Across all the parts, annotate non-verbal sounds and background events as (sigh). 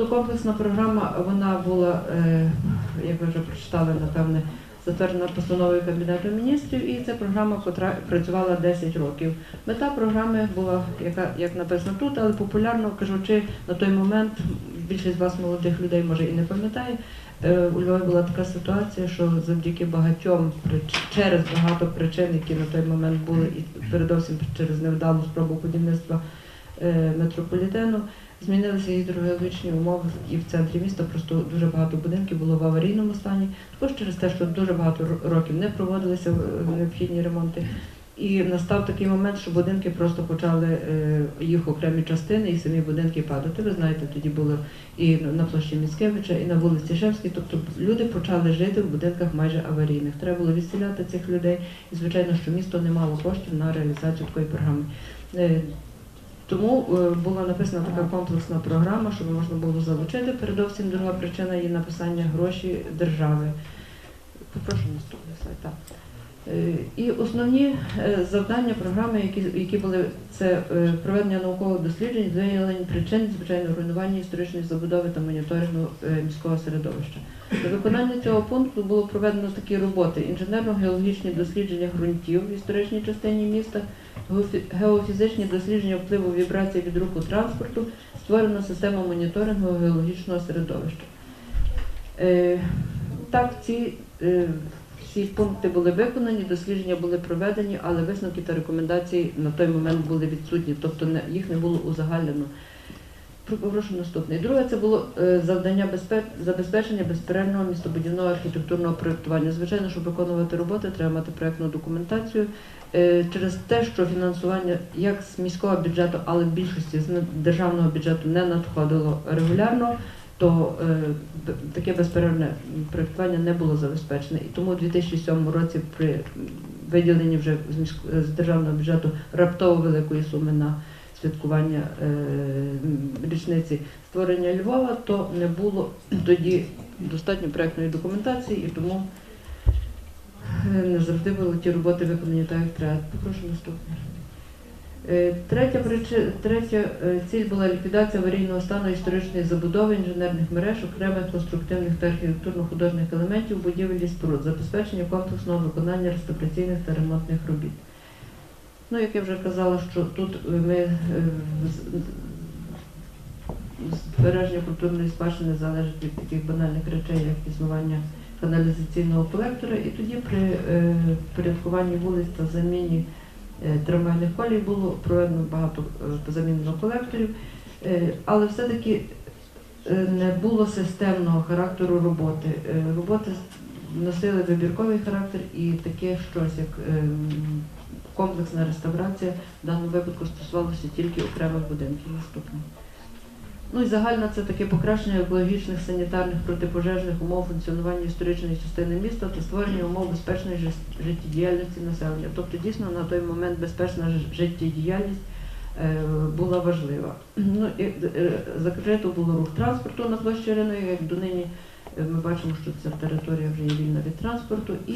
То комплексна програма вона була, е, як ви вже прочитали, напевне, затверджена постановою Кабінету міністрів, і це програма, працювала 10 років. Мета програми була, яка як написано тут, але популярно кажучи, на той момент більшість з вас молодих людей може і не пам'ятає. е, У Львові була така ситуація, що завдяки багатьом через багато причин, які на той момент були, і передовсім через невдалу спробу будівництва е, метрополітену, змінилися гідрогеологічні умови і в центрі міста просто дуже багато будинків було в аварійному стані. Також через те, що дуже багато років не проводилися е, необхідні ремонти. І настав такий момент, що будинки просто почали е, їх окремі частини і самі будинки падати. Ви знаєте, тоді було і на площі Міцкевича, і на вулиці Шевській. Тобто люди почали жити в будинках майже аварійних. Треба було відселяти цих людей. І звичайно, що місто не мало коштів на реалізацію такої програми. Тому е, була написана така комплексна програма, щоб можна було залучити. Передовсім друга причина її написання гроші держави. Попрошу наступний слайд. Так. Е, І основні е, завдання програми, які, які були це проведення наукових досліджень, виявлення причин звичайно руйнування історичної забудови та моніторингу міського середовища. Для виконання цього пункту було проведено такі роботи: інженерно-геологічні дослідження ґрунтів в історичній частині міста, геофізичні дослідження впливу вібрацій від руху транспорту, створена система моніторингу геологічного середовища. Е, Так, ці е, всі пункти були виконані, дослідження були проведені, але висновки та рекомендації на той момент були відсутні, тобто їх не було узагальнено. Про- Прошу наступний. Друге, це було е, завдання безпе- забезпечення безперервного містобудівного архітектурного проєктування. Звичайно, щоб виконувати роботи, треба мати проєктну документацію. Е, Через те, що фінансування як з міського бюджету, але в більшості з державного бюджету не надходило регулярно, то е, таке безперервне проєктування не було забезпечене. І тому у 2007 році при виділенні вже з державного бюджету раптово великої суми на святкування е, річниці створення Львова, то не було тоді достатньо проєктної документації, і тому е, не завжди були ті роботи виконані так, як треба. Попрошу наступне. Е, Третя, причи- третя ціль була ліквідація аварійного стану історичної забудови, інженерних мереж, окремих конструктивних та архітектурно-художніх елементів будівель і споруд, забезпечення комплексного виконання реставраційних та ремонтних робіт. Ну, як я вже казала, що тут е, ми е, збереження культурної спадщини залежить від таких банальних речей, як існування каналізаційного колектора, і тоді при е, порядкуванні вулиць та заміні трамвайних колій було проведено багато замінено колекторів, але все-таки не було системного характеру роботи. Роботи носили вибірковий характер і таке щось, як ем, комплексна реставрація в даному випадку стосувалося тільки окремих будинків наступних. Ну і загально це таке покращення екологічних, санітарних, протипожежних умов функціонування історичної частини міста та створення умов безпечної життєдіяльності населення. Тобто дійсно на той момент безпечна життєдіяльність е, була важлива. Ну, і, е, закрито було рух транспорту на площі Риною, як донині е, ми бачимо, що ця територія вже є вільна від транспорту, і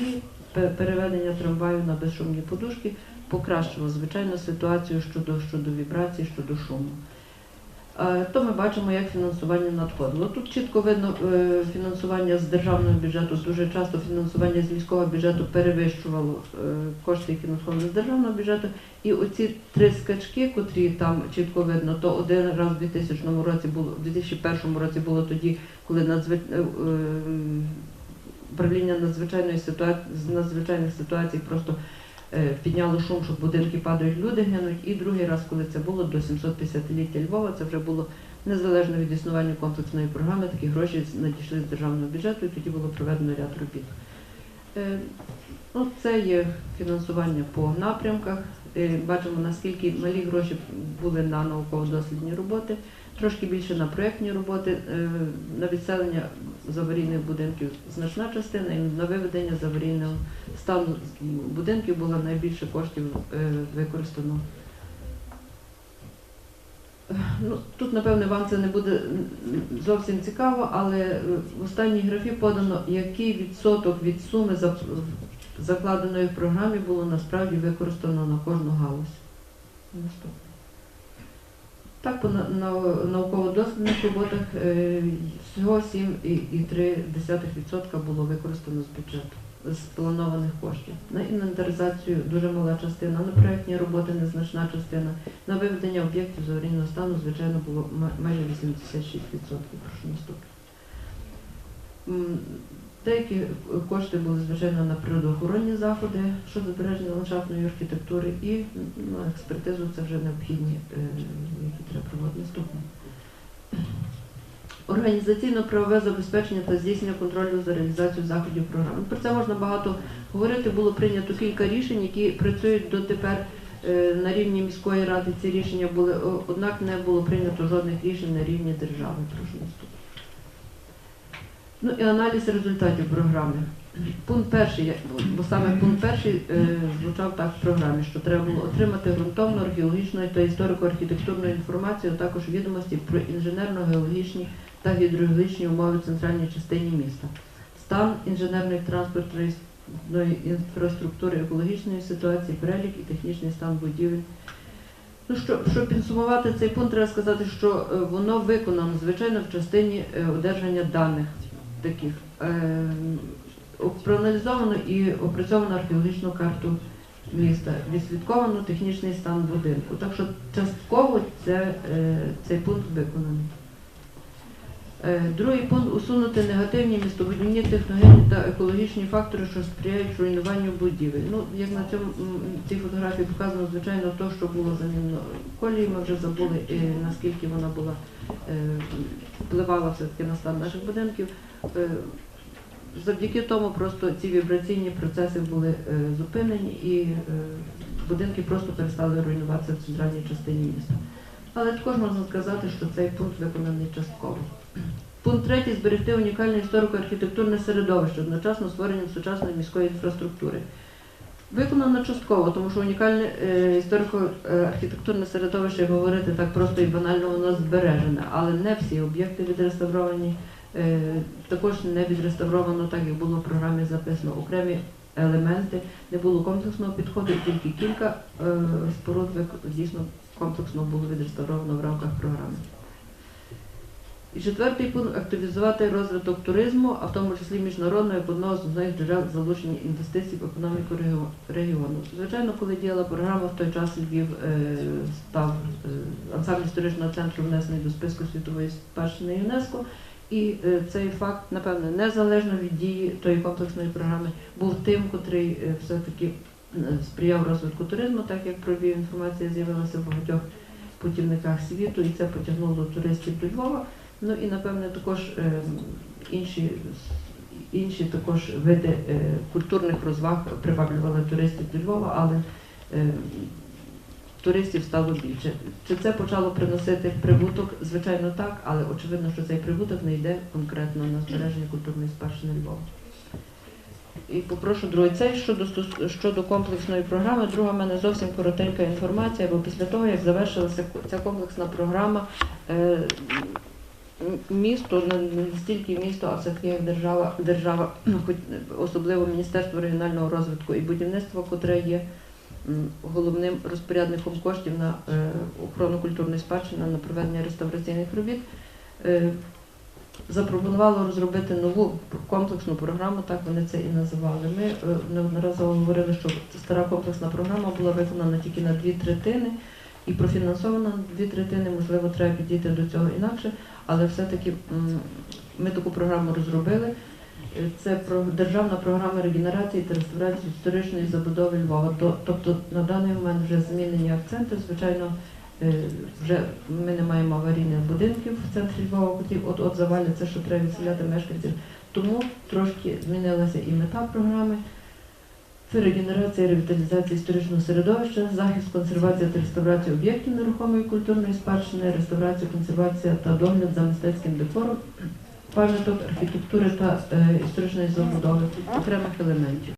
переведення трамваю на безшумні подушки покращило звичайно ситуацію щодо, щодо вібрацій, щодо шуму. Е, То ми бачимо, як фінансування надходило. Тут чітко видно е, фінансування з державного бюджету. Дуже часто фінансування з міського бюджету перевищувало е, кошти, які надходили з державного бюджету. І оці три скачки, котрі там чітко видно, то один раз в 2000 році було, в 2001 році було тоді, коли надзвич... управління надзвичайної ситуації з надзвичайних ситуацій просто е, підняло шум, що будинки падають, люди гинуть. І другий раз, коли це було до 750-ліття Львова, це вже було незалежно від існування комплексної програми, такі гроші надійшли з державного бюджету, і тоді було проведено ряд робіт. Е, Ну, це є фінансування по напрямках. Е, Бачимо, наскільки малі гроші були на науково-дослідні роботи, трошки більше на проєктні роботи, на відселення з аварійних будинків значна частина, і на виведення з аварійного стану будинків було найбільше коштів е, використано. Ну, тут, напевне, вам це не буде зовсім цікаво, але е, в останній графі подано, який відсоток від суми закладеної в програмі було насправді використано на кожну галузь. Наступне. Так, по на- на- науково-дослідних роботах е, всього 7,3% було використано з бюджету, з планованих коштів. На інвентаризацію дуже мала частина, на проєктні роботи незначна частина, на виведення об'єктів з аварійного стану, звичайно, було майже 86%. Прошу наступне. Деякі кошти були, звичайно, на природоохоронні заходи щодо збереження ландшафтної архітектури і на експертизу це вже необхідні, е, які треба проводити наступне. Організаційно-правове забезпечення та здійснення контролю за реалізацією заходів програми. Про це можна багато говорити. Було прийнято кілька рішень, які працюють дотепер е, на рівні міської ради. Ці рішення були, однак не було прийнято жодних рішень на рівні держави. Прошу. Ну і аналіз результатів програми. Пункт перший, бо саме пункт перший е, звучав так в програмі, що треба було отримати ґрунтовну археологічну та історико-архітектурну інформацію, а також відомості про інженерно-геологічні та гідрологічні умови в центральній частині міста, стан інженерної транспортної інфраструктури, екологічної ситуації, перелік і технічний стан будівель. Ну, що, щоб підсумувати цей пункт, треба сказати, що е, воно виконано, звичайно, в частині е, одержання даних таких. Е, проаналізовано і опрацьовано археологічну карту міста, відслідковано технічний стан будинку. Так що частково це, е, цей пункт виконаний. Е, Другий пункт усунути негативні містобудівні, техногенні та екологічні фактори, що сприяють руйнуванню будівель. Ну, як на цьому цій фотографії показано, звичайно, то, що було замінено колії, ми вже забули, наскільки вона була впливала все-таки на стан наших будинків. Е, Завдяки тому просто ці вібраційні процеси були е, зупинені і е, будинки просто перестали руйнуватися в центральній частині міста. Але також можна сказати, що цей пункт виконаний частково. Пункт третій зберегти унікальне історико-архітектурне середовище, одночасно створенням сучасної міської інфраструктури. Виконано частково, тому що унікальне історико-архітектурне середовище, як говорити так просто і банально, воно збережене, але не всі об'єкти відреставровані. Е, Також не відреставровано, так як було в програмі записано, окремі елементи, не було комплексного підходу, тільки кілька е, споруд дійсно комплексно було відреставровано в рамках програми. І четвертий пункт активізувати розвиток туризму, а в тому числі міжнародного як одного з основних джерел залучення інвестицій в економіку регіону. Звичайно, коли діяла програма, в той час Львів е, став е, ансамбль історичного центру внесений до списку світової спадщини ЮНЕСКО. І е, цей факт, напевне, незалежно від дії тої комплексної програми, був тим, котрий е, все-таки е, сприяв розвитку туризму, так як про Львів інформація з'явилася в багатьох путівниках світу, і це потягнуло туристів до Львова. Ну і напевне також інші, інші також види культурних розваг приваблювали туристів до Львова, але туристів стало більше. Чи це почало приносити прибуток? Звичайно, так, але очевидно, що цей прибуток не йде конкретно на збереження культурної спадщини Львова. І попрошу другий. Це щодо щодо комплексної програми. Друга в мене зовсім коротенька інформація, бо після того, як завершилася ця комплексна програма, е, місто, не стільки місто, а все-таки як держава, держава, (clears throat) особливо Міністерство регіонального розвитку і будівництва, котре є головним розпорядником коштів на е, охорону культурної спадщини, на проведення реставраційних робіт. е, Запропонувало розробити нову комплексну програму, так вони це і називали. Ми е, неодноразово говорили, що стара комплексна програма була виконана тільки на дві третини і профінансована на дві третини. Можливо, треба підійти до цього інакше, але все-таки ми таку програму розробили. Це про державна програма регенерації та реставрації історичної забудови Львова. Тобто на даний момент вже змінені акценти. Звичайно, е, вже ми не маємо аварійних будинків в центрі Львова, от от заваляться, що треба відселяти мешканців. Тому трошки змінилася і мета програми. Це регенерація ревіталізація історичного середовища, захист, консервація та реставрація об'єктів нерухомої культурної спадщини, реставрація, консервація та догляд за мистецьким декором, пам'яток архітектури та е, історичної забудови окремих елементів.